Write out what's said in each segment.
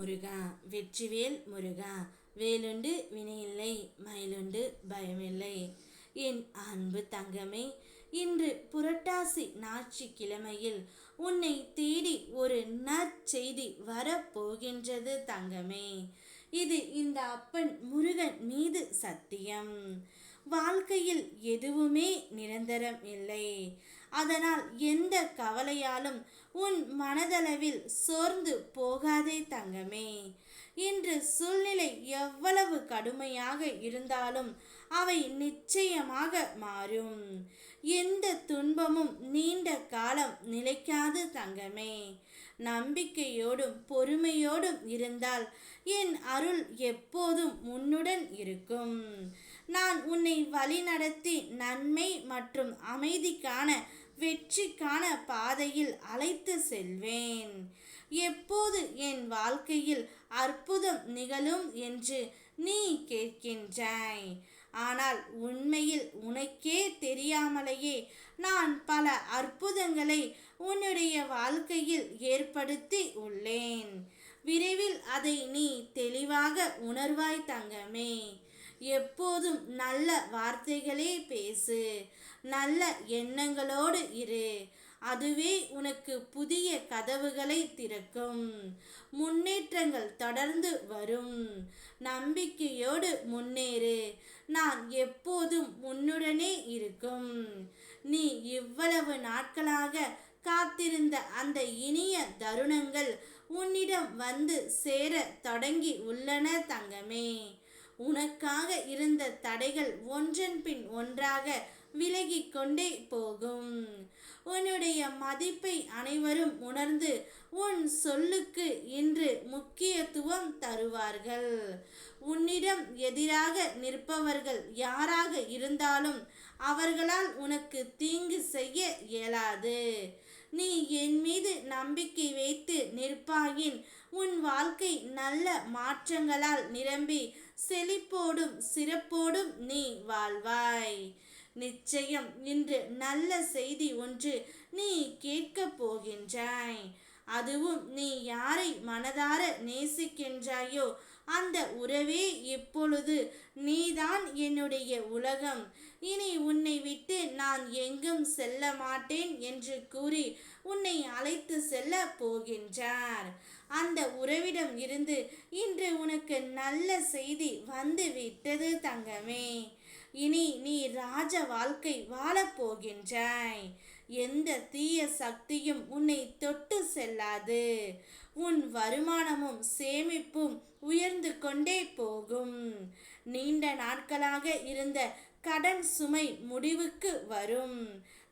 முருகா. வெற்றிவேல் முருகா. வேலுண்டு வினையில்லை மயிலுண்டு பயமில்லை. என் அன்பு தங்கமே இன்று புரட்டாசி கிழமையில் உன்னை தேடி ஒரு நற்செய்தி வரப்போகின்றது தங்கமே. இது இந்த அப்பன் முருகன் மீது சத்தியம். வாழ்க்கையில் எதுவுமே நிரந்தரம் இல்லை. அதனால் எந்த கவலையாலும் உன் மனதளவில் சோர்ந்து போகாதே தங்கமே. இன்று சூழ்நிலை எவ்வளவு கடுமையாக இருந்தாலும் அவை நிச்சயமாக மாறும். எந்த துன்பமும் நீண்ட காலம் நிலைக்காது தங்கமே. நம்பிக்கையோடும் பொறுமையோடும் இருந்தால் என் அருள் எப்போதும் உன்னுடன் இருக்கும். நான் உன்னை வழிநடத்தி நன்மை மற்றும் அமைதிக்கான வெற்றிக்கான பாதையில் அழைத்து செல்வேன். எப்போது என் வாழ்க்கையில் அற்புதம் நிகழும் என்று நீ கேட்கின்றாய். ஆனால் உண்மையில் உனக்கே தெரியாமலேயே நான் பல அற்புதங்களை உன்னுடைய வாழ்க்கையில் ஏற்படுத்தி உள்ளேன். விரைவில் அதை நீ தெளிவாக உணர்வாய் தங்கமே. எப்போதும் நல்ல வார்த்தைகளே பேசு. நல்ல எண்ணங்களோடு இரு. அதுவே உனக்கு புதிய கதவுகளை திறக்கும். முன்னேற்றங்கள் தொடர்ந்து வரும். நம்பிக்கையோடு முன்னேறு. நான் எப்போதும் உன்னுடனே இருக்கும். நீ இவ்வளவு நாட்களாக காத்திருந்த அந்த இனிய தருணங்கள் உன்னிடம் வந்து சேர தொடங்கி உள்ளன தங்கமே. உனக்காக இருந்த தடைகள் ஒன்றன் பின் ஒன்றாக விலகி கொண்டே போகும். உன்னுடைய மதிப்பை அனைவரும் உணர்ந்து உன் சொல்லுக்கு இன்று முக்கியத்துவம் தருவார்கள். உன்னிடம் எதிராக நிற்பவர்கள் யாராக இருந்தாலும் அவர்களால் உனக்கு தீங்கு செய்ய இயலாது. நீ என் மீது நம்பிக்கை வைத்து நிற்பாயின் உன் வாழ்க்கை நல்ல மாற்றங்களால் நிரம்பி செழிப்போடும் சிறப்போடும் நீ வாழ்வாய். நிச்சயம் இன்று நல்ல செய்தி ஒன்று நீ கேட்கப் போகின்றாய். அதுவும் நீ யாரை மனதார நேசிக்கின்றாயோ அந்த உறவே இப்பொழுது நீதான் என்னுடைய உலகம். இனி உன்னை விட்டு நான் எங்கும் செல்ல மாட்டேன் என்று கூறி உன்னை அழைத்து செல்ல போகின்றார். அந்த உறவிடம் இருந்து இன்று உனக்கு நல்ல செய்தி வந்து விட்டது தங்கமே. இனி நீ ராஜ வாழ்க்கை வாழப்போகின்றாய் எந்த தீய சக்தியும் உன்னை தொட்டு செல்லாது. உன் வருமானமும் சேமிப்பும் உயர்ந்து கொண்டே போகும். நீண்ட நாட்களாக இருந்த கடன் சுமை முடிவுக்கு வரும்.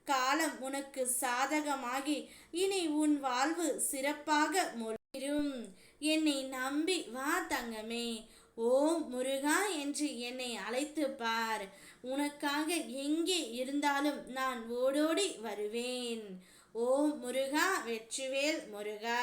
காலம் உனக்கு சாதகமாகி இனி உன் வாழ்வு சிறப்பாக மொழிரும் என்னை நம்பி வா தங்கமே. ஓம் முருகா என்று என்னை அழைத்து பார். உனக்காக எங்கே இருந்தாலும் நான் ஓடோடி வருவேன். ஓம் முருகா வெற்றிவேல் முருகா.